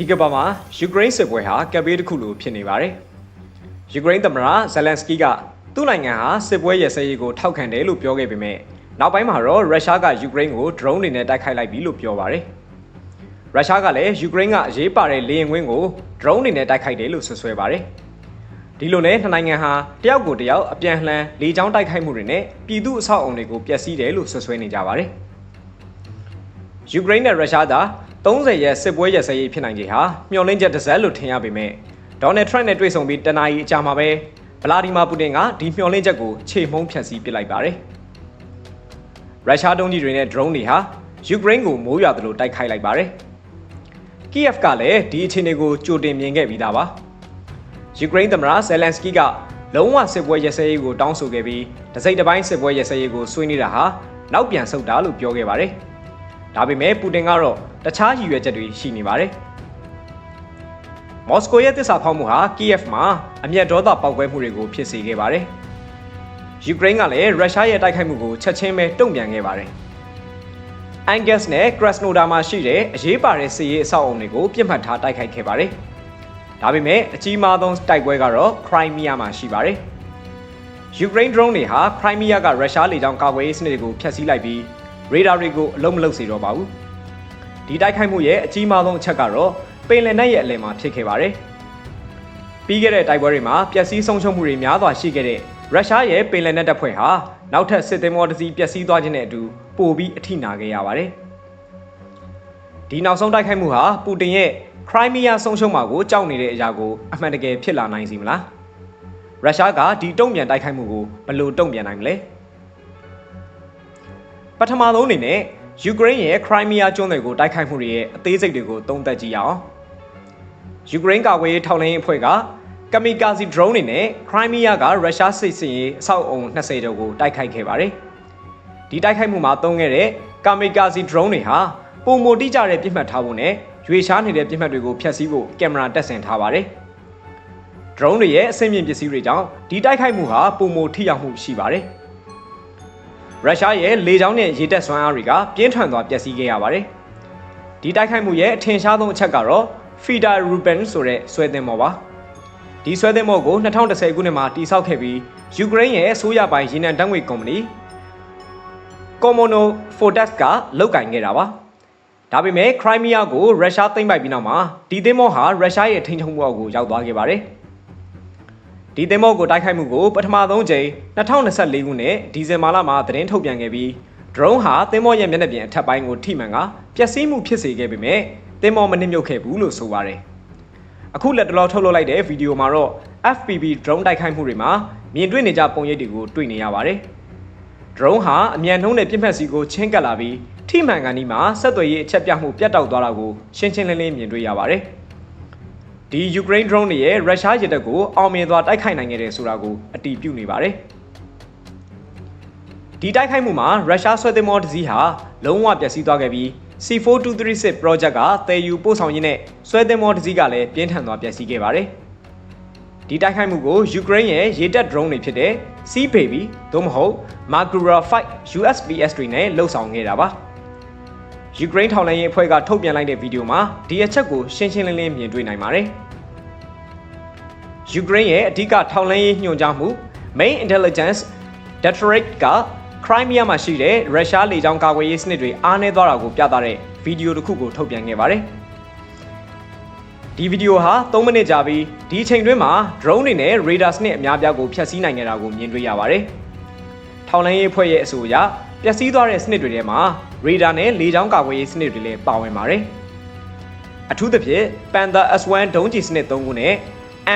ဒီကမ္ဘာမှာယူကရိန်းစစ်ပွဲဟာကပ်ဘေးတစ်ခုလိုဖြစ်နေပါတယ်။ယူကရိန်းသမ္မတဇယ်လန်စကီးကသူ့နိုင်ငံဟာစစ်ပွဲရစရေးကိုထောက်ခံတယ်လို့ပြောခဲ့ပေမဲ့နောက်ပိုင်းမှာတော့ရုရှားကယူကရိန်းကို drone တွေနဲ့တိုက်ခိုက်လိုက်ပြီလို့ပြောပါတယ်။ရုရှားကလည်းယူကရိန်းကအရေးပါတဲ့လေယာဉ်ကွင်းကို drone တွေနဲ့တိုက်ခိုက်တယ်လို့ဆွဆွဲပါတယ်။ဒီလိုနဲ့နှစ်နိုင်ငံဟာတယောက်ကိုတယောက်အပြန်လှန်လေကြောင်းတိုက်ခိုက်မှုတွေနဲ့ပြည်သူအဆောက်အုံတွေကိုပျက်စီးတယ်လို့ဆွဆွဲနေကြပါတယ်။ယူကရိန်းနဲ့ရုရှားသာ 30ရက်စစ်ပွဲရက်စဲရေးဖြစ်နိုင်ခြေဟာမျှော်လင့်ချက်တစ်စက်လို့ထင်ရပေမဲ့ဒေါ်နယ်ထရန့်နဲ့တွေ့ဆုံပြီးတနာရီအကြာမှာပဲဗလာဒီမာပူတင်ကဒီမျှော်လင့်ချက်ကိုခြေမှုန်းဖျက်ဆီးပစ်လိုက်ပါတယ်။ရုရှားတုံးကြီးတွေနဲ့ drone တွေဟာယူကရိန်းကိုမိုးရွာသလိုတိုက်ခိုက်လိုက်ပါတယ်။ Kiev ကလည်းဒီအခြေအနေကိုကြိုတင်မြင်ခဲ့ပြီးသားပါ။ယူကရိန်းသမ္မတဇယ်လန်စကီးကလုံးဝစစ်ပွဲရက်စဲရေးကိုတောင်းဆိုခဲ့ပြီးတစိမ့်တစ်ပိုင်းစစ်ပွဲရက်စဲရေးကိုဆွေးနွေးတာဟာနောက်ပြန်ဆုတ်တာလို့ပြောခဲ့ပါတယ်။ဒါပေမဲ့ပူတင်ကတော့ တခြားရည်ရွယ်ချက်တွေရှိနေပါတယ်။မော်စကိုရဲ့တစ္ဆာဖောက်မှုဟာကီယက်မှာအမျက်ဒေါသပောက်ကွဲမှုတွေကိုဖြစ်စေခဲ့ပါတယ်။ယူကရိန်းကလည်းရုရှားရဲ့တိုက်ခိုက်မှုကိုချက်ချင်းပဲတုံ့ပြန်ခဲ့ပါတယ်။အန်ဂက်စ်နဲ့ကရက်စနိုဒါမှာရှိတဲ့အရေးပါတဲ့စစ်ရေးအဆောက်အုံတွေကိုပြစ်မှတ်ထားတိုက်ခိုက်ခဲ့ပါတယ်။ဒါပေမဲ့အကြီးမားဆုံးတိုက်ပွဲကတော့ခရိုင်းမီးယားမှာရှိပါတယ်။ယူကရိန်း drone တွေဟာခရိုင်းမီးယားကရုရှားလေကြောင်းကာကွယ်ရေးစနစ်တွေကိုဖျက်ဆီးလိုက်ပြီးရေဒါတွေကိုအလုံးမလုံးစေတော့ပါဘူး။ ဒီတိုက်ခိုက်မှုရဲ့အကြီးမားဆုံးအချက်ကတော့ပင်လယ်နက်ရဲ့အလယ်မှာဖြစ်ခဲ့ပါတယ်။ပြီးခဲ့တဲ့တိုက်ပွဲတွေမှာပျက်စီးဆုံးရှုံးမှုတွေများစွာရှိခဲ့တဲ့ရုရှားရဲ့ပင်လယ်နက်တပ်ဖွဲ့ဟာနောက်ထပ်စစ်သင်္ဘောတစ်စီးပျက်စီးသွားခြင်းနဲ့အတူပိုပြီးအထိနာခဲ့ရပါတယ်။ဒီနောက်ဆုံးတိုက်ခိုက်မှုဟာပူတင်ရဲ့ခရိုင်းမီးယားဆုံးရှုံးမှာကိုကြောက်နေတဲ့အရာကိုအမှန်တကယ်ဖြစ်လာနိုင်စီမလား။ရုရှားကဒီတုံ့ပြန်တိုက်ခိုက်မှုကိုဘယ်လိုတုံ့ပြန်နိုင်မလဲ။ပထမဆုံးအနေနဲ့ ယူကရိန်းရဲ့ခရိုင်းမီးယားကျွန်းတွေကိုတိုက်ခိုက်မှုတွေရဲ့အသေးစိတ်တွေကိုသုံးသပ်ကြည့်ရအောင်။ယူကရိန်းကာကွယ်ရေးထောက်လှမ်းရေးအဖွဲ့ကကမီကာစီ drone တွေနဲ့ခရိုင်းမီးယားကရုရှားစစ်စင်ရေးအဆောက်အုံ20ကျော်ကိုတိုက်ခိုက်ခဲ့ပါတယ်။ဒီတိုက်ခိုက်မှုမှာသုံးခဲ့တဲ့ကမီကာစီ drone တွေဟာပုံမတိကျတဲ့ပြစ်မှတ်ထားဖို့နဲ့ရွေရှားနေတဲ့ပြစ်မှတ်တွေကိုဖျက်ဆီးဖို့ကင်မရာတပ်ဆင်ထားပါတယ်။ drone တွေရဲ့အဆင့်မြင့်ပစ္စည်းတွေကြောင့်ဒီတိုက်ခိုက်မှုဟာပုံမထိရောက်မှုရှိပါတယ်။ ရုရှားရဲ့လေကြောင်းနဲ့ရေတပ်စွမ်းအားတွေကပြင်းထန်စွာပျက်စီးခဲ့ရပါတယ်။ဒီတိုက်ခိုက်မှုရဲ့အထင်ရှားဆုံးအချက်ကတော့ Fida Ruben ဆိုတဲ့ဆွဲသင်္ဘောပါ။ဒီဆွဲသင်္ဘောကို2010ခုနှစ်မှာတည်ဆောက်ခဲ့ပြီးယူကရိန်းရဲ့အစိုးရပိုင်ရေနံတန်းငွေကုမ္ပဏီ Komono Fortex ကလုပ်ကင်ခဲ့တာပါ။ဒါပေမဲ့ခရိုင်းမီးယားကိုရုရှားသိမ်းပိုက်ပြီးနောက်မှာဒီသင်္ဘောဟာရုရှားရဲ့ထိန်းချုပ်မှုအောက်ကိုရောက်သွားခဲ့ပါတယ်။ ဒီသင်္ဘောကိုတိုက်ခိုက်မှုကိုပထမဆုံးကြိမ်2024ခုနှစ်ဒီဇင်ဘာလမှာသတင်းထုတ်ပြန်ခဲ့ပြီး drone ဟာသင်္ဘောရဲ့မျက်နှာပြင်အထက်ပိုင်းကိုထိမှန်ကပျက်စီးမှုဖြစ်စေခဲ့ပေမဲ့သင်္ဘောမနစ်မြုပ်ခဲ့ဘူးလို့ဆိုပါတယ်။အခုလက်တလောထုတ်လုပ်လိုက်တဲ့ဗီဒီယိုမှာတော့ FPV drone တိုက်ခိုက်မှုတွေမှာမြင်တွေ့နေကြပုံရိပ်တွေကိုတွေ့နေရပါတယ်။ drone ဟာအမြန်နှုံးတဲ့ပြစ်မှတ်စီကိုချင်းကပ်လာပြီးထိမှန်ကန်ဒီမှာဆက်သွယ်ရေးအချက်ပြမှုပြတ်တောက်သွားတာကိုရှင်းရှင်းလင်းလင်းမြင်တွေ့ရပါတယ်။ ဒီယူကရိန်း drone တွေရဲ့ရုရှားရတပ်ကိုအောင်မြင်စွာတိုက်ခိုက်နိုင်ခဲ့တယ်ဆိုတာကိုအတည်ပြုနေပါတယ်။ဒီတိုက်ခိုက်မှုမှာရုရှားဆွဲသင်္ဘောတစ်စီးဟာလုံးဝပျက်စီးသွားခဲ့ပြီး C4236 project ကတည်ယူပို့ဆောင်ရင်းနဲ့ဆွဲသင်္ဘောတစ်စီးကလည်းပြင်းထန်စွာပျက်စီးခဲ့ပါတယ်။ဒီတိုက်ခိုက်မှုကိုယူကရိန်းရဲ့ရေတပ် drone တွေဖြစ်တဲ့ Sea Baby သို့မဟုတ် Magura 5 USPS တွေနဲ့လှုပ်ဆောင်ခဲ့တာပါ။ ယူကရိန်းထောက်လှမ်းရေးအဖွဲ့ကထုတ်ပြန်လိုက်တဲ့ဗီဒီယိုမှာဒီအချက်ကိုရှင်းရှင်းလင်းလင်းမြင်တွေ့နိုင်ပါတယ်။ယူကရိန်းရဲ့အဓိကထောက်လှမ်းရေးညွှန်ကြားမှု Main Intelligence Directorate ကခရိုင်းမီးယားမှာရှိတဲ့ရုရှားလေကြောင်းကာကွယ်ရေးစနစ်တွေအားနည်းသွားတာကိုပြသတဲ့ဗီဒီယိုတစ်ခုကိုထုတ်ပြန်ခဲ့ပါတယ်။ဒီဗီဒီယိုဟာ3မိနစ်ကြာပြီးဒီအချိန်တွင်းမှာ drone တွေနဲ့ radar စနစ်အများပြားကိုဖျက်ဆီးနိုင်ခဲ့တာကိုမြင်တွေ့ရပါတယ်။ထောက်လှမ်းရေးအဖွဲ့ရဲ့အဆိုအရပျက်စီးသွားတဲ့စနစ်တွေထဲမှာ ရေဒါနဲ့လေကြောင်းကာကွယ်ရေးစနစ်တွေလည်းပါဝင်ပါတယ်။အထူးသဖြင့် Panther S1 ဒုံးကျည်စနစ်3ခုနဲ့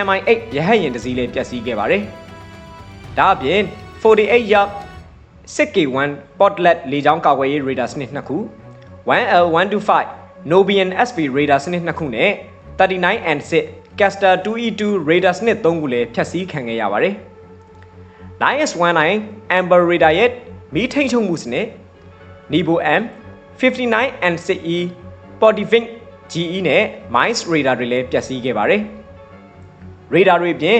MI8 ရဟတ်ယာဉ်တစ်စီးလည်းပျက်စီးခဲ့ပါတယ်။ဒါအပြင်48 Yak 6K1 Portlet လေကြောင်းကာကွယ်ရေးရေဒါစနစ်2ခု 1L125 Nobian SP ရေဒါစနစ်2ခုနဲ့ 39and6 Caster 2E2 ရေဒါစနစ်3ခုလည်းဖျက်ဆီးခံခဲ့ရပါတယ်။ 9S19 Amber Radar ရဲ့မီးထိန်ချုပ်မှုစနစ် Nibo M 59 and 6E Portivic GE နဲ့ Mines Radar တွေလည်းပျက်စီးခဲ့ပါတယ်။ Radar တွေပြင်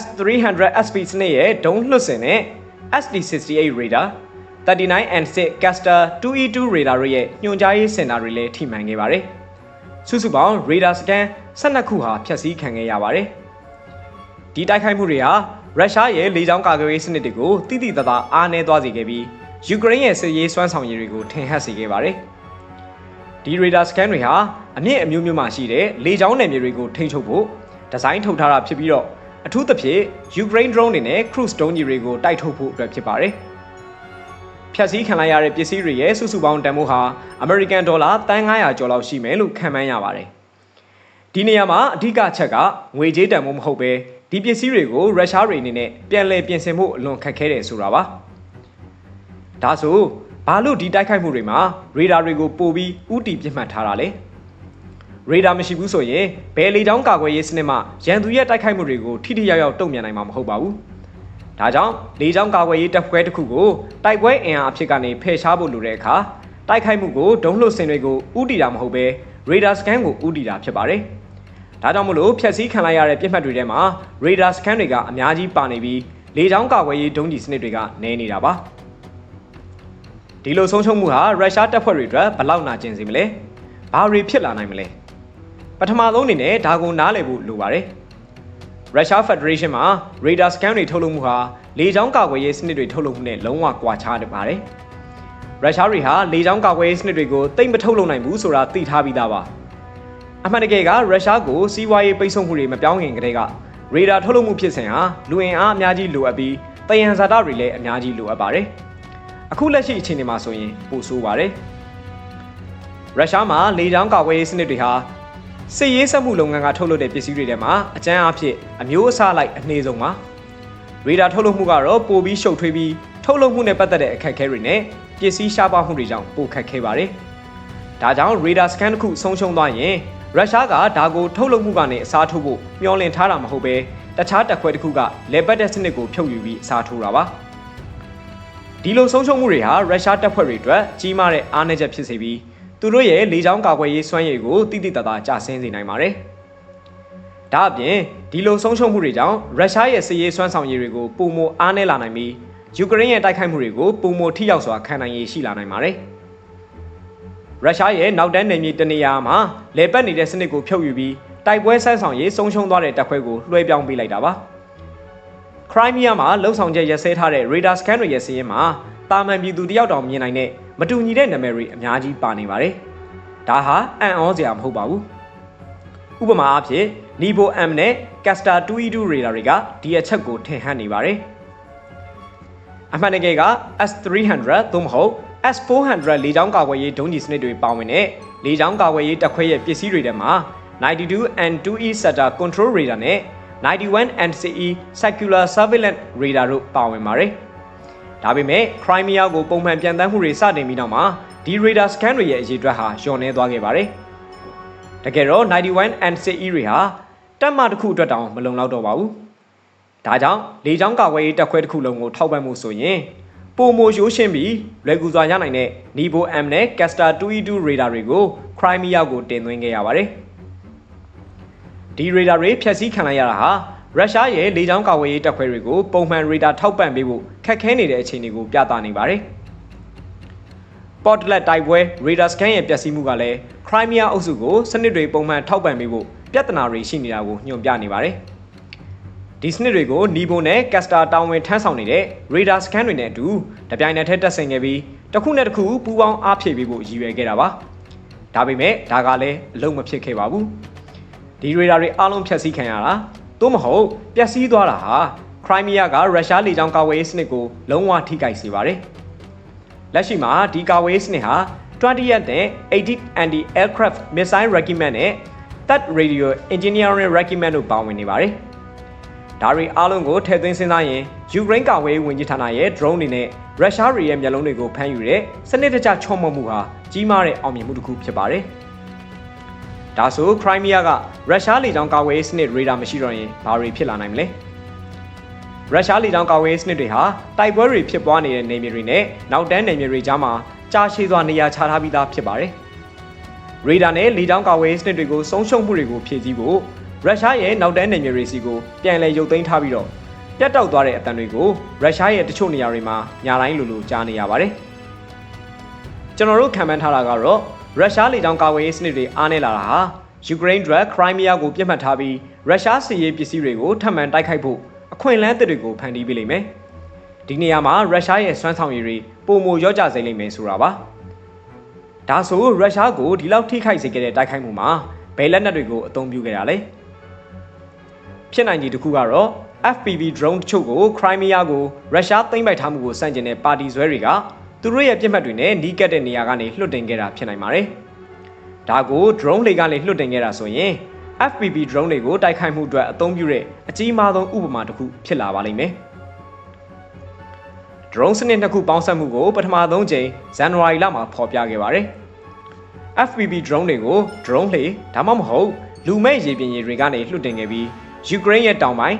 S300 SP စနစ်ရဲ့ဒုံးလွှတ်စင်နဲ့ SD68 Radar 39 and 6 Caster 2E2 Radar တွေရဲ့ညွှန်ကြားရေးစင်တာတွေလည်းထိမှန်ခဲ့ပါတယ်။စုစုပေါင်းရေဒါစကန်12ခုဟာဖျက်ဆီးခံခဲ့ရပါတယ်ဒီတိုက်ခိုက်မှုတွေဟာရုရှားရဲ့လေကြောင်းကာကွယ်ရေးစနစ်တွေကိုတိတိတသားအားနည်းသွားစေခဲ့ပြီး ယူကရိန်းရဲ့စစ်ရေးစွမ်းဆောင်ရည်တွေကိုထင်ဟပ်စေခဲ့ပါတယ်ဒီရေဒါစကန်တွေဟာအမြင့်အမျိုးမျိုးမှရှိတဲ့လေကြောင်းနယ်မြေတွေကိုထိန်းချုပ်ဖို့ဒီဇိုင်းထုတ်ထားတာဖြစ်ပြီးတော့အထူးသဖြင့်ယူကရိန်း drone တွေနဲ့ cruise drone ကြီးတွေကိုတိုက်ထုတ်ဖို့အတွက်ဖြစ်ပါတယ်။ဖြတ်စည်းခံလိုက်ရတဲ့ပစ္စည်းတွေရဲ့စုစုပေါင်းတန်ဖိုးဟာအမေရိကန်ဒေါ်လာတန်900ကျော်လောက်ရှိမယ်လို့ခန့်မှန်းရပါတယ်။ဒီနေရာမှာအဓိကချက်ကငွေကြေးတန်ဖိုးမဟုတ်ပဲဒီပစ္စည်းတွေကိုရုရှားတွေအနေနဲ့ပြန်လည်ပြင်ဆင်ဖို့အလွန်ခက်ခဲတယ်ဆိုတာပါ။ ဒါဆိုဘာလို့ဒီတိုက်ခိုက်မှုတွေမှာရေဒါတွေကိုပို့ပြီးဥတီပြစ်မှတ်ထားတာလဲ။ရေဒါမရှိဘူးဆိုရင်ဘယ်လေကြောင်းကာကွယ်ရေးစနစ်မှရန်သူရဲ့တိုက်ခိုက်မှုတွေကိုထိထိရောက်ရောက်တုံ့ပြန်နိုင်မှာမဟုတ်ပါဘူး။ဒါကြောင့်လေကြောင်းကာကွယ်ရေးတပ်ဖွဲ့တစ်ခုကိုတိုက်ပွဲအင်အားအဖြစ်ကနေဖယ်ရှားဖို့လိုတဲ့အခါတိုက်ခိုက်မှုကိုဒုံးလှုပ်စင်တွေကိုဥတီတာမဟုတ်ပဲရေဒါစကန်ကိုဥတီတာဖြစ်ပါတယ်။ဒါကြောင့်မလို့ဖြက်စီးခံလိုက်ရတဲ့ပြစ်မှတ်တွေထဲမှာရေဒါစကန်တွေကအများကြီးပါနေပြီးလေကြောင်းကာကွယ်ရေးဒုံးကျည်စနစ်တွေကနည်းနေတာပါ။ ဒီလိုဆုံးရှုံးမှုဟာရုရှားတပ်ဖွဲ့တွေအတွက်ဘယ်လောက်နာကျင်စေမလဲ။ဘာတွေဖြစ်လာနိုင်မလဲ။ပထမဆုံးအနေနဲ့ဒါကိုနားလည်ဖို့လိုပါတယ်။ Russia Federation မှာ radar scan တွေထုတ်လုပ်မှုဟာလေကြောင်းကာကွယ်ရေးစနစ်တွေထုတ်လုပ်မှုနဲ့လုံးဝကွာခြားနေပါတယ်။ရုရှားတွေဟာလေကြောင်းကာကွယ်ရေးစနစ်တွေကိုတိတ်မထုတ်လုပ်နိုင်ဘူးဆိုတာသိထားပြီးသားပါ။အမှန်တကယ်ကရုရှားကိုစီးပွားရေးပိတ်ဆို့မှုတွေမပြောင်းခင်ကတည်းကရေဒါထုတ်လုပ်မှုဖြစ်စဉ်ဟာလူအင်အားအများကြီးလိုအပ်ပြီးတယံဇာတတွေလည်းအများကြီးလိုအပ်ပါတယ်။ အခုလက်ရှိအခြေအနေမှာဆိုရင်ပိုဆိုးပါတယ်။ရုရှားမှာလေကြောင်းကာကွယ်ရေးစနစ်တွေဟာစစ်ရေးစက်မှုလုပ်ငန်းကထုတ်လုပ်တဲ့ပစ္စည်းတွေထဲမှာအကျန်းအဖြစ်အမျိုးအစားလိုက်အနည်းဆုံးပါရေဒါထုတ်လုပ်မှုကတော့ပိုပြီးရှုပ်ထွေးပြီးထုတ်လုပ်မှုနဲ့ပတ်သက်တဲ့အခက်အခဲတွေနဲ့ပစ္စည်းရှားပါမှုတွေကြောင့်ပိုခက်ခဲပါတယ်ဒါကြောင့်ရေဒါစကန်တစ်ခုဆုံးရှုံးသွားရင်ရုရှားကဒါကိုထုတ်လုပ်မှုကနေအစားထိုးဖို့မျှော်လင့်ထားတာမဟုတ်ပဲတခြားတက်ခွဲတစ်ခုကလေပတ်တဲ့စနစ်ကိုဖြုတ်ယူပြီးအစားထိုးတာပါ ဒီလိုဆုံးရှုံးမှုတွေဟာရုရှားတပ်ဖွဲ့တွေအတွက်ကြီးမားတဲ့အားနည်းချက်ဖြစ်စေပြီးသူတို့ရဲ့လေကြောင်းကာကွယ်ရေးစွမ်းရည်ကိုတိတိတသားကျဆင်းစေနိုင်ပါတယ်။ဒါအပြင်ဒီလိုဆုံးရှုံးမှုတွေကြောင့်ရုရှားရဲ့စစ်ရေးစွမ်းဆောင်ရည်တွေကိုပုံမအားနည်းလာနိုင်ပြီးယူကရိန်းရဲ့တိုက်ခိုက်မှုတွေကိုပုံမထိရောက်စွာခံနိုင်ရည်ရှိလာနိုင်ပါတယ်။ရုရှားရဲ့နောက်တန်းနယ်မြေတနေရာမှာလေပတ်နေတဲ့စနစ်ကိုဖြုတ်ယူပြီးတိုက်ပွဲဆန်းဆောင်ရေးဆုံးရှုံးသွားတဲ့တပ်ဖွဲ့ကိုလွှဲပြောင်းပေးလိုက်တာပါ။ ခရိုင်းမီးယားမှာလှုပ်ဆောင်ချက်ရက်စဲထားတဲ့ radar scan တွေရဲ့စီးရင်မှာတာမန်ပြည်သူတယောက်တောင်မြင်နိုင်တဲ့မတူညီတဲ့နာမည်တွေအများကြီးပါနေပါတယ်။ဒါဟာအံ့ဩစရာမဟုတ်ပါဘူး။ဥပမာအားဖြင့် Nivo M နဲ့ Castor 2E2 radar တွေကဒီအချက်ကိုထင်ဟပ်နေပါတယ်။အမှန်တကယ်က S300 သို့မဟုတ် S400 လေကြောင်းကာကွယ်ရေးဒုံးကျည်စနစ်တွေပါဝင်တဲ့လေကြောင်းကာကွယ်ရေးတပ်ခွဲရဲ့ပစ္စည်းတွေထဲမှာ 92N2E SATA Control Radar နဲ့ 91NCE Circular Surveillance Radar တို့ပါဝင်ပါတယ်။ဒါပေမဲ့ခရိုင်းမီးယားကိုပုံမှန်ပြန်တမ်းမှုတွေစတင်ပြီးနောက်မှာဒီ radar scan တွေရဲ့အရေးအတွက်ဟာလျော့နှဲသွားခဲ့ပါတယ်။တကယ်တော့91 NCE တွေဟာတက်မတစ်ခုအတွက်တောင်မလုံလောက်တော့ပါဘူး။ဒါကြောင့်လေကြောင်းကာကွယ်ရေးတပ်ခွဲတစ်ခုလုံးကိုထောက်ပံ့မှုဆိုရင်ပိုမိုရိုးရှင်းပြီးလွယ်ကူစွာရနိုင်တဲ့ Nivo M နဲ့ Castor 2E2 radar တွေကိုခရိုင်းမီးယားကိုတင်သွင်းခဲ့ရပါတယ်။ ဒီ radar တွေဖျက်ဆီးခံလိုက်ရတာဟာရုရှားရဲ့လေကြောင်းကာကွယ်ရေးတပ်ဖွဲ့တွေကိုပုံမှန်ရေဒါထောက်ပံ့ပေးဖို့ခက်ခဲနေတဲ့အခြေအနေကိုပြသနေပါတယ်။ပေါ်တလက်တိုက်ပွဲရေဒါစကန်ရဲ့ပျက်စီးမှုကလည်းခရိုင်းမီးယားအုပ်စုကိုစနစ်တွေပုံမှန်ထောက်ပံ့ပေးဖို့ပြဿနာတွေရှိနေတာကိုညွှန်ပြနေပါတယ်။ဒီစနစ်တွေကိုနီဘိုနဲ့ကက်စတာတာဝန်ထမ်းဆောင်နေတဲ့ရေဒါစကန်တွေနဲ့အတူတပြိုင်နက်တည်းတက်ဆင်ခဲ့ပြီးတစ်ခုနဲ့တစ်ခုပူးပေါင်းအားဖြည့်ပေးဖို့ရည်ရွယ်ခဲ့တာပါ။ဒါပေမဲ့ဒါကလည်းအလုံးမဖြစ်ခဲ့ပါဘူး။ ဒီရေဒါတွေအားလုံးဖျက်ဆီးခံရတာသို့မဟုတ်ပျက်စီးသွားတာဟာခရိုင်းမီးယားကရုရှားလေကြောင်းကာဝေးစနစ်ကိုလုံးဝထိခိုက်စေပါတယ်။လက်ရှိမှာဒီကာဝေးစနစ်ဟာ 20th နဲ့ 80th Anti-Aircraft Missile Regiment နဲ့ Third Radio Engineering Regiment တို့ပါဝင်နေပါတယ်။ဒါတွေအားလုံးကိုထည့်သွင်းစဉ်းစားရင်ယူကရိန်းကာဝေးဝန်ကြီးဌာနရဲ့ drone တွေနဲ့ရုရှားတွေရဲ့မျက်လုံးတွေကိုဖမ်းယူတဲ့စနစ်တကျချော့မော့မှုဟာကြီးမားတဲ့အောင်မြင်မှုတစ်ခုဖြစ်ပါတယ်။ ဒါဆိုခရိုင်းမီးယားကရုရှားလေကြောင်းကာကွယ်ရေးစနစ်ရေဒါမရှိတော့ရင်ဘာတွေဖြစ်လာနိုင်မလဲရုရှားလေကြောင်းကာကွယ်ရေးစနစ်တွေဟာတိုက်ပွဲတွေဖြစ်ပွားနေတဲ့နေမြေတွေနဲ့နောက်တန်းနေမြေတွေကြားမှာကြာရှည်စွာနေရာချထားပြီးသားဖြစ်ပါတယ်ရေဒါနဲ့လေကြောင်းကာကွယ်ရေးစနစ်တွေကိုဆုံးရှုံးမှုတွေကိုဖြည့်ဆည်းဖို့ရုရှားရဲ့နောက်တန်းနေမြေတွေစီကိုပြန်လည်ရုပ်သိမ်းထားပြီးတော့ပြတ်တောက်သွားတဲ့အတန်တွေကိုရုရှားရဲ့တချို့နေရာတွေမှာညာတိုင်းလိုလိုကြားနေရပါတယ်ကျွန်တော်တို့ခံမှန်းထားတာကတော့ ရုရှားလေကြောင်းကာကွယ်ရေးစနစ်တွေအားနည်းလာတာဟာယူကရိန်းအတွက်ခရိုင်းမီးယားကိုပြစ်မှတ်ထားပြီးရုရှားစစ်ရေးပစ္စည်းတွေကိုထပ်မံတိုက်ခိုက်ဖို့အခွင့်အလမ်းတစ်တွေကိုဖန်တီးပေးလိမ့်မယ်။ဒီနေရာမှာရုရှားရဲ့စွမ်းဆောင်ရည်တွေပုံမရော့ကျစေလိမ့်မယ်ဆိုတာပါ။ဒါဆိုရုရှားကိုဒီလောက်ထိခိုက်စေခဲ့တဲ့တိုက်ခိုက်မှုမှာဘယ်လက်နက်တွေကိုအသုံးပြုခဲ့တာလဲ။ဖြစ်နိုင်ခြေတစ်ခုကတော့ FPV drone တချို့ကို Crimea ကိုရုရှားသိမ်းပိုက်ထားမှုကိုစန့်ကျင်တဲ့ပါတီဆွဲတွေက သူတို့ရဲ့ပြစ်မှတ်တွေနဲ့နီးကပ်တဲ့နေရာကနေလွှတ်တင်ခဲ့တာဖြစ်နိုင်ပါတယ်။ဒါကို drone တွေကနေလွှတ်တင်ခဲ့တာဆိုရင် FPV drone တွေကိုတိုက်ခိုက်မှုအတွက်အသုံးပြုတဲ့အကြီးမားဆုံးဥပမာတစ်ခုဖြစ်လာပါလိမ့်မယ်။ drone စနစ်နှစ်ခုပေါင်းစပ်မှုကိုပထမဆုံးချိန်ဇန်နဝါရီလမှာဖော်ပြခဲ့ပါတယ်။ FPV drone တွေကို drone လေဒါမှမဟုတ်လူမဲ့ရေပြင်ရေတွေကနေလွှတ်တင်ခဲ့ပြီးယူကရိန်းရဲ့တောင်ပိုင်း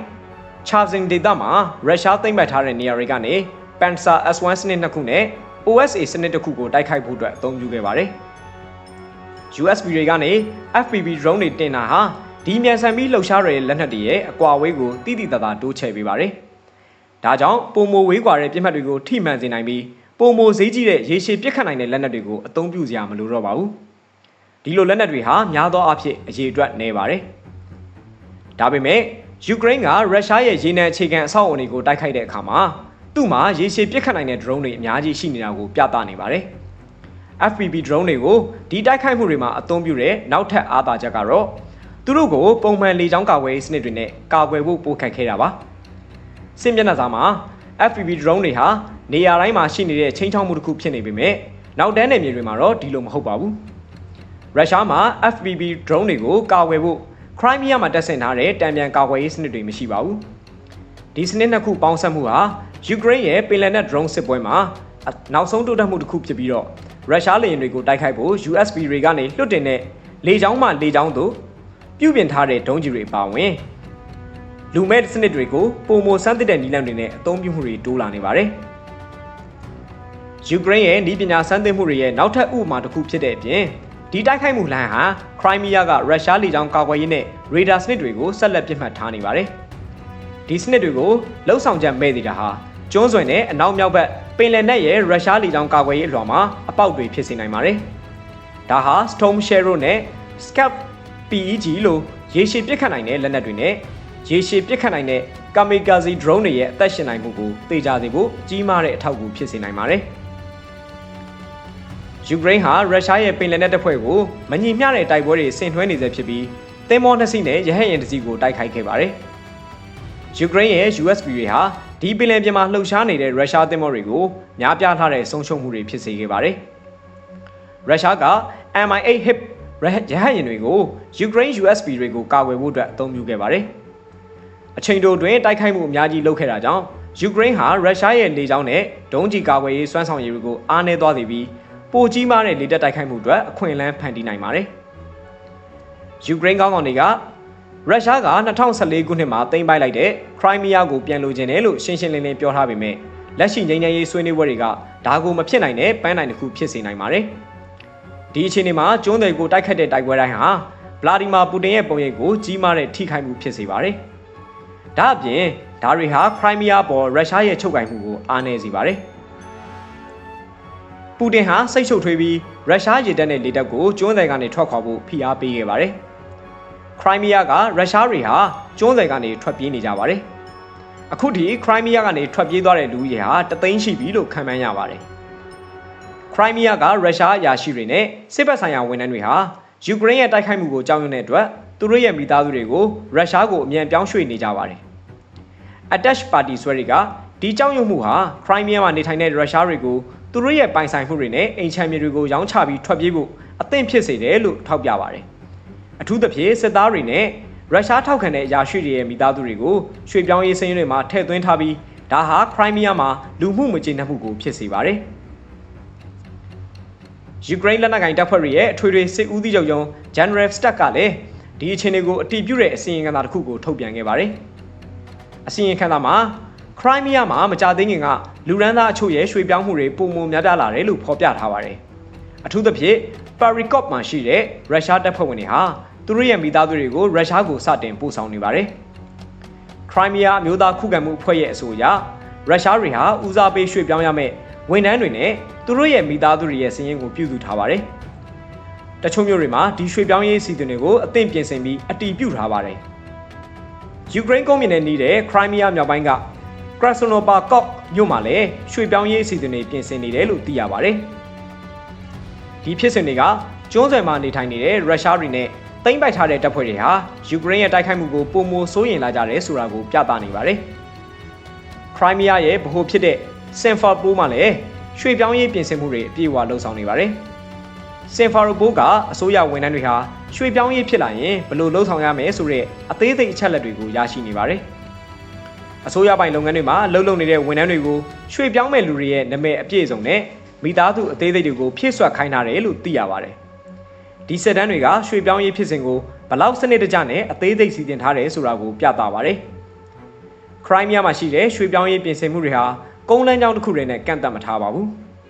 ချာဇင်ဒေသမှာရုရှားသိမ်းပိုက်ထားတဲ့နေရာတွေကနေ Panzer S1 စနစ်နှစ်ခုနဲ့ OSA စနစ်တစ်ခုကိုတိုက်ခိုက်ဖို့အတွက်အသုံးပြုခဲ့ပါတယ်။ USB တွေကနေ FPV drone တွေတင်တာဟာဒီမြန်ဆန်ပြီးလှုပ်ရှားရတဲ့လက်နက်တွေရဲ့အကွာအဝေးကိုတိတိတသားတိုးချဲ့ပေးပါတယ်။ဒါကြောင့်ပုံမိုဝေးကွာတဲ့ပြစ်မှတ်တွေကိုထိမှန်စေနိုင်ပြီးပုံမိုဈေးကြီးတဲ့ရေရှည်ပြစ်ခတ်နိုင်တဲ့လက်နက်တွေကိုအသုံးပြုစရာမလိုတော့ပါဘူး။ဒီလိုလက်နက်တွေဟာများသောအားဖြင့်အရေးအတွက်နေပါတယ်။ဒါပေမဲ့ယူကရိန်းကရုရှားရဲ့ရေနံအခြေခံအဆောက်အအုံတွေကိုတိုက်ခိုက်တဲ့အခါမှာ သူ့မှာရေရှည်ပြစ်ခတ်နိုင်တဲ့ drone တွေအများကြီးရှိနေတာကိုပြသနေပါတယ်။ FPV drone တွေကိုဒီတိုက်ခိုက်မှုတွေမှာအသုံးပြုတဲ့နောက်ထပ်အားသာချက်ကတော့သူတို့ကိုပုံမှန်လေကြောင်းကာကွယ်ရေးစနစ်တွေနဲ့ကာကွယ်ဖို့ပိုခက်ခဲတာပါ။စစ်မျက်နှာစာမှာ FPV drone တွေဟာနေရာတိုင်းမှာရှိနေတဲ့ချိန်ချောက်မှုတစ်ခုဖြစ်နေပေမဲ့နောက်တန်းနယ်မြေတွေမှာတော့ဒီလိုမဟုတ်ပါဘူး။ရုရှားမှာ FPV drone တွေကိုကာကွယ်ဖို့ခရိုင်းမီးယားမှာတပ်ဆင်ထားတဲ့တံပြန်ကာကွယ်ရေးစနစ်တွေမရှိပါဘူး။ဒီစနစ်နှစ်ခုပေါင်းစပ်မှုဟာ ယူကရိန်းရဲ့ပင်လယ်နက် drone စစ်ပွဲမှာနောက်ဆုံးတိုးတက်မှုတစ်ခုဖြစ်ပြီးတော့ရုရှားလေယာဉ်တွေကိုတိုက်ခိုက်ဖို့ USB တွေကနေလွှတ်တင်တဲ့လေကြောင်းမှလေကြောင်းသို့ပြုပြင်ထားတဲ့ဒုံးကျည်တွေပါဝင်လူမဲ့စနစ်တွေကိုပုံမစမ်းသစ်တဲ့နည်းလမ်းတွေနဲ့အသုံးပြုမှုတွေတိုးလာနေပါတယ်။ယူကရိန်းရဲ့ဤပညာစမ်းသစ်မှုတွေရဲ့နောက်ထပ်ဥပမာတစ်ခုဖြစ်တဲ့အပြင်ဒီတိုက်ခိုက်မှုလမ်းဟာခရိုင်းမီးယားကရုရှားလေကြောင်းကာကွယ်ရေးနဲ့ရေဒါစနစ်တွေကိုဆက်လက်ပြစ်မှတ်ထားနေပါတယ်။ဒီစနစ်တွေကိုလှုပ်ဆောင်ချက်မဲ့နေတာဟာ ကျွန်းဆွယ်နဲ့အနောက်မြောက်ဘက်ပင်လယ်နက်ရဲ့ရုရှားလေကြောင်းကာကွယ်ရေးအလွှာမှာအပေါက်တွေဖြစ်စေနိုင်ပါတယ်။ဒါဟာ Storm Shadow နဲ့ Scalp PEG လို့ရေရှည်ပစ်ခတ်နိုင်တဲ့လက်နက်တွေနဲ့ရေရှည်ပစ်ခတ်နိုင်တဲ့ Kamikaze drone တွေရဲ့အသက်ရှင်နိုင်မှုကိုသိကြစေဖို့ကြီးမားတဲ့အထောက်အကူဖြစ်စေနိုင်ပါတယ်။ယူကရိန်းဟာရုရှားရဲ့ပင်လယ်နက်တပ်ဖွဲ့ကိုမညီမျှတဲ့တိုက်ပွဲတွေဆင်နွှဲနေစေဖြစ်ပြီးသင်္ဘောနှစ်စီးနဲ့ရဟတ်ယာဉ်တစ်စီးကိုတိုက်ခိုက်ခဲ့ပါတယ်။ယူကရိန်းရဲ့ USB တွေဟာ ဒီပင်လယ်ပြင်မှာလှုပ်ရှားနေတဲ့ရုရှားသင်္ဘောတွေကိုများပြားထားတဲ့ဆုံးရှုံးမှုတွေဖြစ်စေခဲ့ပါတယ်။ရုရှားက Mi-8 HIP ရဟတ်ယာဉ်တွေကိုယူကရိန်း USB တွေကိုကာကွယ်ဖို့အတွက်အသုံးပြုခဲ့ပါတယ်။အချိန်တိုတွင်တိုက်ခိုက်မှုအများကြီးလုပ်ခဲ့တာကြောင့်ယူကရိန်းဟာရုရှားရဲ့လေကြောင်းနဲ့ဒုံးကျည်ကာကွယ်ရေးစွမ်းဆောင်ရည်တွေကိုအားနည်းသွားစေပြီးပိုကြီးမားတဲ့လေတပ်တိုက်ခိုက်မှုအတွက်အခွင့်အလမ်းဖန်တီးနိုင်ပါတယ်။ယူကရိန်းကောင်းကောင်တွေက ရုရှားက2014ခုနှစ်မှာသိမ်းပိုက်လိုက်တဲ့ခရိုင်းမီးယားကိုပြန်လိုချင်တယ်လို့ရှင်းရှင်းလင်းလင်းပြောထားပေမဲ့လက်ရှိငြိမ်းချမ်းရေးဆွေးနွေးပွဲတွေကဒါကိုမဖြစ်နိုင်တဲ့ပန်းနိုင်တစ်ခုဖြစ်စေနိုင်ပါတယ်။ဒီအခြေအနေမှာကျွန်းတွေကိုတိုက်ခတ်တဲ့တိုက်ပွဲတိုင်းဟာဗလာဒီမာပူတင်ရဲ့ပုံရိပ်ကိုကြီးမားတဲ့ထိခိုက်မှုဖြစ်စေပါတယ်။ဒါအပြင်ဒါတွေဟာခရိုင်းမီးယားပေါ်ရုရှားရဲ့ချုပ်ကိုင်မှုကိုအားနည်းစေပါတယ်။ပူတင်ဟာစိတ်ရှုပ်ထွေးပြီးရုရှားရေတပ်နဲ့လေတပ်ကိုကျွန်းတယ်ကနေထွက်ခွာဖို့ဖိအားပေးခဲ့ပါတယ်။ ခရိုင်းမီးယားကရုရှားတွေဟာကျွန်းတယ်ကနေထွက်ပြေးနေကြပါတယ်။အခုထိခရိုင်းမီးယားကနေထွက်ပြေးသွားတဲ့လူကြီးဟာတသိန်းရှိပြီလို့ခန့်မှန်းရပါတယ်။ခရိုင်းမီးယားကရုရှားအရာရှိတွေနဲ့စစ်ဘက်ဆိုင်ရာဝန်ထမ်းတွေဟာယူကရိန်းရဲ့တိုက်ခိုက်မှုကိုကြောက်ရွံ့တဲ့အတွက်သူတို့ရဲ့မိသားစုတွေကိုရုရှားကိုအမြန်ပြောင်းရွှေ့နေကြပါတယ်။ Attach Party ဆွဲတွေကဒီကြောက်ရွံ့မှုဟာခရိုင်းမီးယားမှာနေထိုင်တဲ့ရုရှားတွေကိုသူတို့ရဲ့ပိုင်ဆိုင်မှုတွေနဲ့အိမ်ချမ်းမြေတွေကိုရောင်းချပြီးထွက်ပြေးဖို့အသင့်ဖြစ်စေတယ်လို့ထောက်ပြပါတယ်။ အထူးသဖြင့်စစ်သားတွေနဲ့ရုရှားထောက်ခံတဲ့အရာရှိတွေရဲ့မိသားစုတွေကိုရွှေ့ပြောင်းရေးစင်းတွေမှာထည့်သွင်းထားပြီးဒါဟာခရိုင်းမီးယားမှာလူမှုမကျေနပ်မှုကိုဖြစ်စေပါတယ်။ယူကရိန်းလက်နက်ကိုင်တပ်ဖွဲ့တွေရဲ့အထွေထွေစစ်ဦးစီးချုပ်ရုံး General Staff ကလည်းဒီအခြေအနေကိုအတည်ပြုတဲ့အစီရင်ခံစာတစ်ခုကိုထုတ်ပြန်ခဲ့ပါတယ်။အစီရင်ခံစာမှာခရိုင်းမီးယားမှာမကြသေးခင်ကလူရန်သားအချို့ရဲ့ရွှေ့ပြောင်းမှုတွေပုံမများပြားလာတယ်လို့ဖော်ပြထားပါတယ်။အထူးသဖြင့် Parikop မှာရှိတဲ့ရုရှားတပ်ဖွဲ့ဝင်တွေဟာ သူတို့ရဲ့မိသားစုတွေကိုရုရှားကိုစတင်ပို့ဆောင်နေပါတယ်။ခရိုင်းမီးယားမျိုးသားခုခံမှုအဖွဲ့ရဲ့အဆိုအရရုရှားတွေဟာဦးစားပေးရွှေ့ပြောင်းရမယ့်ဝန်ထမ်းတွေနဲ့သူတို့ရဲ့မိသားစုတွေရဲ့စည်ရင်းကိုပြုစုထားပါတယ်။တချို့မြို့တွေမှာဒီရွှေ့ပြောင်းရေးစီစဉ်တွေကိုအသင့်ပြင်ဆင်ပြီးအတီးပြုထားပါတယ်ယူကရိန်းကုန်းမြင့်နဲ့နှီးတဲ့ခရိုင်းမီးယားမြောက်ပိုင်းကကရဆနိုပါကော့မြို့မှာလည်းရွှေ့ပြောင်းရေးစီစဉ်တွေပြင်ဆင်နေတယ်လို့သိရပါတယ်ဒီဖြစ်စဉ်တွေကကျွန်းဆွယ်မှာနေထိုင်နေတဲ့ရုရှားတွေနဲ့ သိမ်းပိုက်ထားတဲ့တပ်ဖွဲ့တွေဟာယူကရိန်းရဲ့တိုက်ခိုက်မှုကိုပုံမိုစိုးရိမ်လာကြတယ်ဆိုတာကိုပြသနေပါတယ်ခရိုင်းမီးယားရဲ့ဗဟိုဖြစ်တဲ့စင်ဖာပိုးမှာလည်းရွှေ့ပြောင်းရေးပြင်ဆင်မှုတွေအပြည့်အဝလှုပ်ဆောင်နေပါတယ်။စင်ဖာရိုဘိုးကအစိုးရဝန်ထမ်းတွေဟာရွှေ့ပြောင်းရေးဖြစ်လာရင်ဘယ်လိုလှုပ်ဆောင်ရမလဲဆိုတဲ့အသေးစိတ်အချက်လက်တွေကိုရရှိနေပါတယ်။အစိုးရပိုင်လုပ်ငန်းတွေမှာလှုပ်လုပ်နေတဲ့ဝန်ထမ်းတွေကိုရွှေ့ပြောင်းမဲ့လူတွေရဲ့နာမည်အပြည့်အစုံနဲ့မိသားစုအသေးစိတ်တွေကိုဖြည့်ဆွတ်ခိုင်းထားတယ်လို့သိရပါတယ်။ ဒီစစ်တမ်းတွေကရွှေ့ပြောင်းရေးဖြစ်စဉ်ကိုဘလောက်စနစ်တကျနဲ့အသေးစိတ်စီစဉ်ထားတယ်ဆိုတာကိုပြသပါတယ်။ခရိုင်းမီးယားမှာရှိတဲ့ရွှေ့ပြောင်းရေးပြင်ဆင်မှုတွေဟာကုန်းလမ်းကြောင်းတစ်ခုတည်းနဲ့ကန့်သတ်မထားပါဘူး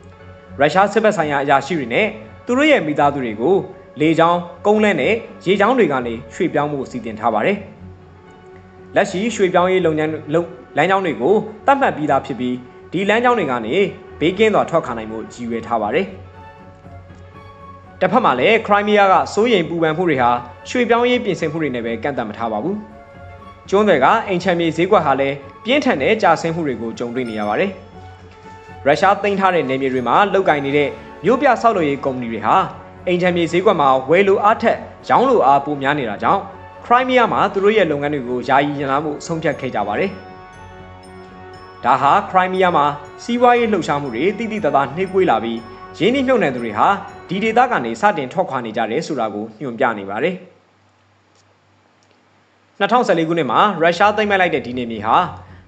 ။ရုရှားစစ်ဘက်ဆိုင်ရာအရာရှိတွေနဲ့သူတို့ရဲ့မိသားစုတွေကိုလေကြောင်းကုန်းလမ်းနဲ့ရေကြောင်းတွေကနေရွှေ့ပြောင်းမှုစီစဉ်ထားပါတယ်။လက်ရှိရွှေ့ပြောင်းရေးလုပ်ငန်းလုပ်လမ်းကြောင်းတွေကိုတတ်မှတ်ပြီးသားဖြစ်ပြီးဒီလမ်းကြောင်းတွေကနေဘေးကင်းစွာထွက်ခါနိုင်မှုကြီးရွယ်ထားပါတယ်။ တစ်ဖက်မှာလည်းခရိုင်းမီးယားကစိုးရိမ်ပူပန်မှုတွေဟာရွှေ့ပြောင်းရေးပြင်ဆင်မှုတွေနဲ့ပဲကန့်သတ်မထားပါဘူး။ကျွန်းတွေကအိမ်ချမ်းမြေဈေးကွက်ဟာလည်းပြင်းထန်တဲ့ကြာဆင်းမှုတွေကိုကြုံတွေ့နေရပါတယ်။ရုရှားသိမ်းထားတဲ့နယ်မြေတွေမှာလောက်ကင်နေတဲ့မြို့ပြဆောက်လုပ်ရေးကုမ္ပဏီတွေဟာအိမ်ချမ်းမြေဈေးကွက်မှာဝယ်လိုအားထက်ရောင်းလိုအားပိုများနေတာကြောင့်ခရိုင်းမီးယားမှာသူတို့ရဲ့လုပ်ငန်းတွေကိုယာယီရန်လာမှုဆုံးဖြတ်ခဲ့ကြပါတယ်။ဒါဟာခရိုင်းမီးယားမှာစီးပွားရေးလှုပ်ရှားမှုတွေတိတိတသားနှေးကွေးလာပြီး ရင်းနှီးမြှုပ်နှံသူတွေဟာဒီဒေသကနေစတင်ထွက်ခွာနေကြတယ်ဆိုတာကိုညွှန်ပြနေပါတယ်။2014ခုနှစ်မှာရုရှားသိမ်းပိုက်လိုက်တဲ့ဒီနေမြေဟာ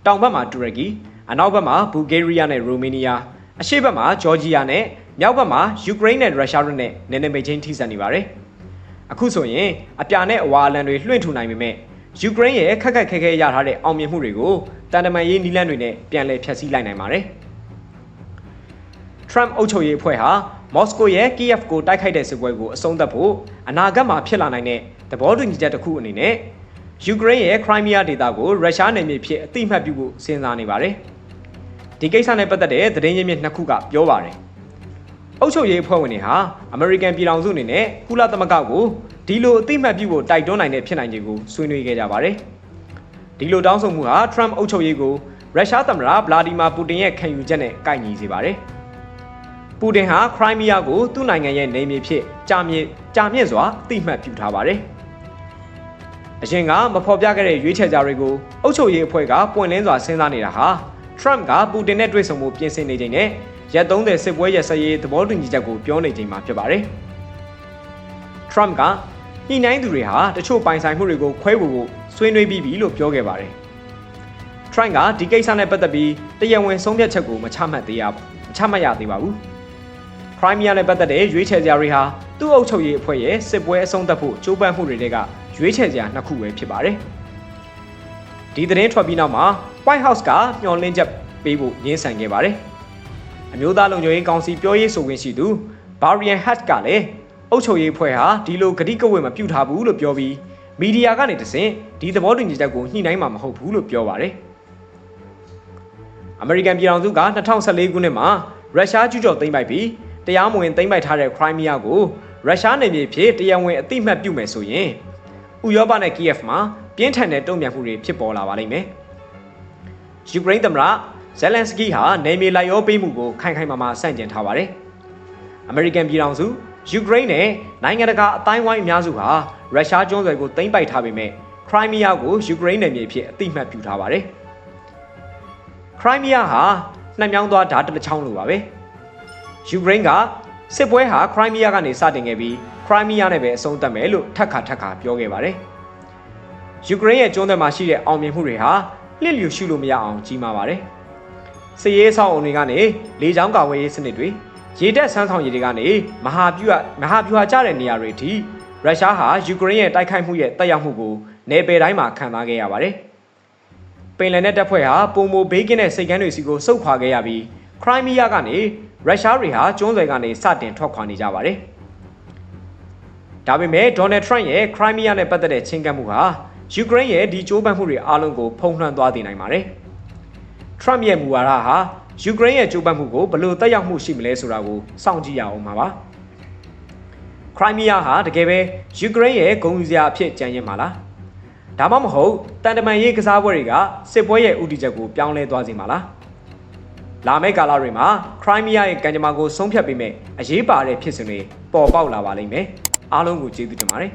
တောင်ဘက်မှာတူရကီအနောက်ဘက်မှာဘူဂေးရီးယားနဲ့ရိုမေးနီးယားအရှေ့ဘက်မှာဂျော်ဂျီယာနဲ့မြောက်ဘက်မှာယူကရိန်းနဲ့ရုရှားတို့နဲ့နယ်နိမိတ်ချင်းထိစပ်နေပါတယ်။အခုဆိုရင်အပြာနဲ့အဝါအလံတွေလွှင့်ထူနိုင်ပေမဲ့ယူကရိန်းရဲ့ခက်ခက်ခဲခဲရထားတဲ့အောင်မြင်မှုတွေကိုတန်တမန်ရေးနီးလန်းတွေနဲ့ပြန်လည်ဖျက်ဆီးလိုက်နိုင်ပါတယ်။ Trump အုပ်ချုပ်ရေးအဖွဲ့ဟာမော်စကိုရဲ့ Kiev ကိုတိုက်ခိုက်တဲ့စစ်ပွဲကိုအဆုံးသတ်ဖို့အနာဂတ်မှာဖြစ်လာနိုင်တဲ့သဘောတူညီချက်တစ်ခုအနေနဲ့ယူကရိန်းရဲ့ခရိုင်းမီးယားဒေသကိုရုရှားနယ်မြေဖြစ်အတိအမှတ်ပြုဖို့စဉ်းစားနေပါတယ်။ဒီကိစ္စနဲ့ပတ်သက်တဲ့သတင်းရင်းမြစ်နှစ်ခုကပြောပါတယ်။အုပ်ချုပ်ရေးအဖွဲ့ဝင်တွေဟာအမေရိကန်ပြည်ထောင်စုအနေနဲ့ကုလသမဂ္ဂကိုဒီလိုအတိအမှတ်ပြုဖို့တိုက်တွန်းနိုင်တဲ့ဖြစ်နိုင်ခြေကိုဆွေးနွေးခဲ့ကြပါတယ်။ဒီလိုတောင်းဆိုမှုဟာ Trump အုပ်ချုပ်ရေးကိုရုရှားသမ္မတဗလာဒီမာပူတင်ရဲ့ခံယူချက်နဲ့ကိုက်ညီစေပါတယ်။ ပူတင်ဟာခရိုင်းမီးယားကိုသူ့နိုင်ငံရဲ့နေမြေဖြစ်ကြာမြင့်ကြာမြင့်စွာအတိအမှတ်ပြုထားပါတယ်။အရင်ကမဖော်ပြခဲ့တဲ့ရွေးချယ်ကြတွေကိုအုပ်ချုပ်ရေးအဖွဲ့ကပွင့်လင်းစွာစဉ်းစားနေတာဟာ Trump ကပူတင်နဲ့တွေ့ဆုံမှုပြင်ဆင်နေချိန်နဲ့ရက်30စစ်ပွဲရစရေးသဘောတူညီချက်ကိုပြောနေချိန်မှာဖြစ်ပါတယ်။ Trump ကညှိနှိုင်းသူတွေဟာတချို့ပိုင်ဆိုင်မှုတွေကိုခွဲဝေဖို့ဆွေးနွေးပြီးပြီလို့ပြောခဲ့ပါတယ်။ Trump ကဒီကိစ္စနဲ့ပတ်သက်ပြီးတရားဝင်ဆုံးဖြတ်ချက်ကိုမချမှတ်သေးရမချမှတ်ရသေးပါဘူး။ Crimea နဲ့ပတ်သက်တဲ့ရွေးချယ်ကြတွေဟာသူ့အုပ်ချုပ်ရေးအဖွဲ့ရဲ့စစ်ပွဲအဆုံးသတ်ဖို့ကြိုးပမ်းမှုတွေကရွေးချယ်စရာနှစ်ခုပဲဖြစ်ပါတယ်။ဒီသတင်းထွက်ပြီးနောက်မှာ White House ကမျှော်လင့်ချက်ပေးဖို့ညှင်းဆန်ခဲ့ပါတယ်။အမျိုးသားလုံခြုံရေးကောင်စီပြောရေးဆိုခွင့်ရှိသူ Barian Hatch ကလည်းအုပ်ချုပ်ရေးဖွဲ့ဟာဒီလိုဂတိကဝတ်မပြုထားဘူးလို့ပြောပြီးမီဒီယာကနေတဆင့်ဒီသဘောတူညီချက်ကိုညှိနှိုင်းမှာမဟုတ်ဘူးလို့ပြောပါတယ်။အမေရိကန်ပြည်ထောင်စုက2014ခုနှစ်မှာရုရှားကျူးကျော်သိမ်းပိုက်ပြီး တရားမဝင်သိမ်းပိုက်ထားတဲ့ခရိုင်းမီးယားကိုရုရှားနယ်မြေဖြစ်တရားဝင်အတိမတ်ပြုမယ်ဆိုရင်ဥရောပနဲ့ကီယက်မှာပြင်းထန်တဲ့တုံ့ပြန်မှုတွေဖြစ်ပေါ်လာပါလိမ့်မယ်။ယူကရိန်းသမ္မတဇယ်လန်စကီဟာနယ်မြေလိုက်ရောပေးမှုကိုခိုင်ခိုင်မာမာဆန့်ကျင်ထားပါတယ်။အမေရိကန်ပြည်ထောင်စုယူကရိန်းနဲ့နိုင်ငံတကာအတိုင်းဝိုင်းအများစုဟာရုရှားကျွန်းဆွယ်ကိုသိမ်းပိုက်ထားပေမဲ့ခရိုင်းမီးယားကိုယူကရိန်းနယ်မြေဖြစ်အတိမတ်ပြုထားပါတယ်။ခရိုင်းမီးယားဟာနှံ့မြောင်းသွားဓာတ်တစ်ချောင်းလိုပါပဲ။ ယူကရိန်းကစစ်ပွဲဟာခရိုင်းမီးယားကနေစတင်ခဲ့ပြီးခရိုင်းမီးယားနဲ့ပဲအဆုံးသတ်မယ်လို့ထပ်ခါထပ်ခါပြောခဲ့ပါတယ်။ယူကရိန်းရဲ့ကျွန်းသက်မှာရှိတဲ့အောင်မြင်မှုတွေဟာလစ်လျူရှုလို့မရအောင်ကြီးမားပါတယ်။စစ်ရေးဆောင်အုံတွေကနေလေကြောင်းကာဝေးရေးစနစ်တွေရေတပ်ဆန်းဆောင်ရည်တွေကနေမဟာဗျူဟာမဟာဗျူဟာကျတဲ့နေရာတွေထိရုရှားဟာယူကရိန်းရဲ့တိုက်ခိုက်မှုရဲ့တက်ရောက်မှုကိုနယ်ပယ်တိုင်းမှာခံစားခဲ့ရပါတယ်။ပင်လယ်နက်တပ်ဖွဲ့ဟာပုံမိုဘေးကင်းတဲ့စိတ်ကမ်းတွေစီကိုစုပ်ခွာခဲ့ရပြီးခရိုင်းမီးယားကနေ ရုရှားတွေဟာကျွန်းဆွယ်ကနေစတင်ထွက်ခွာနေကြပါတယ်။ဒါပေမဲ့ဒေါ်နယ်ထရန့်ရဲ့ခရိုင်းမီးယားနဲ့ပတ်သက်တဲ့ချင်းကပ်မှုဟာယူကရိန်းရဲ့ဒီကြိုးပမ်းမှုတွေအားလုံးကိုဖုံးလွှမ်းသွားစေနိုင်ပါတယ်။ထရန့်ရဲ့မူဝါဒဟာယူကရိန်းရဲ့ကြိုးပမ်းမှုကိုဘယ်လိုတက်ရောက်မှုရှိမလဲဆိုတာကိုစောင့်ကြည့်ရအောင်ပါပါ။ခရိုင်းမီးယားဟာတကယ်ပဲယူကရိန်းရဲ့ဂုဏ်ယူစရာအဖြစ်ကြံရင့်မှာလားဒါမှမဟုတ်တန်တမန်ရေးကစားပွဲတွေကစစ်ပွဲရဲ့ဥတီချက်ကိုပြောင်းလဲသွားစေမှာလား လာမယ့်ကာလတွေမှာခရိုင်းမီးယားရဲ့ကံကြမ္မာကိုဆုံးဖြတ်ပေးမဲ့အရေးပါတဲ့ဖြစ်စဉ်တွေပေါ်ပေါက်လာပါလိမ့်မယ်အားလုံးကိုကျေးဇူးတင်ပါတယ်